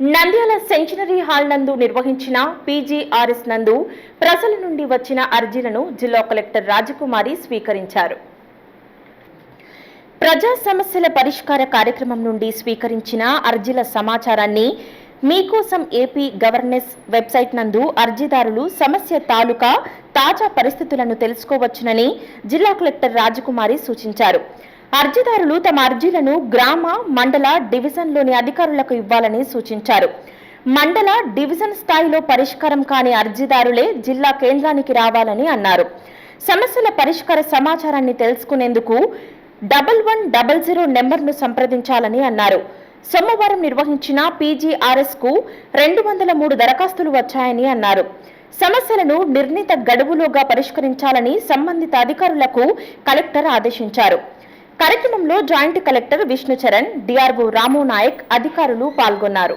Nandyal సెంచనరీ hall నందు నిర్వహించిన PGRS నందు ప్రజల నుండి వచ్చిన అర్జీలను జిల్లా కలెక్టర్ రాజకుమారి స్వీకరించారు. ప్రజా సమస్యల పరిష్కార కార్యక్రమం నుండి స్వీకరించిన అర్జీల సమాచారాన్ని మీకోసం ఏపీ గవర్నెన్స్ వెబ్సైట్ నందు అర్జీదారులు సమస్య తాలూకా తాజా పరిస్థితులను తెలుసుకోవచ్చునని జిల్లా కలెక్టర్ రాజకుమారి సూచించారు. అర్జీదారులు తమ అర్జీలను గ్రామ మండల డివిజన్లోని అధికారులకు ఇవ్వాలని సూచించారు. మండల డివిజన్ స్థాయిలో పరిష్కారం కాని అర్జీదారులే జిల్లా కేంద్రానికి రావాలని అన్నారు. సమస్యల పరిష్కార సమాచారాన్ని తెలుసుకునేందుకు డబల్ వన్ డబల్ జీరో నెంబర్ను సంప్రదించాలని అన్నారు. సోమవారం నిర్వహించిన పీజీఆర్ఎస్కు రెండు వందల మూడు దరఖాస్తులు వచ్చాయని అన్నారు. సమస్యలను నిర్ణీత గడువులోగా పరిష్కరించాలని సంబంధిత అధికారులకు కలెక్టర్ ఆదేశించారు. కార్యక్రమంలో joint collector Vishnucharan DRO Ramu Nayak అధికారులు పాల్గొన్నారు.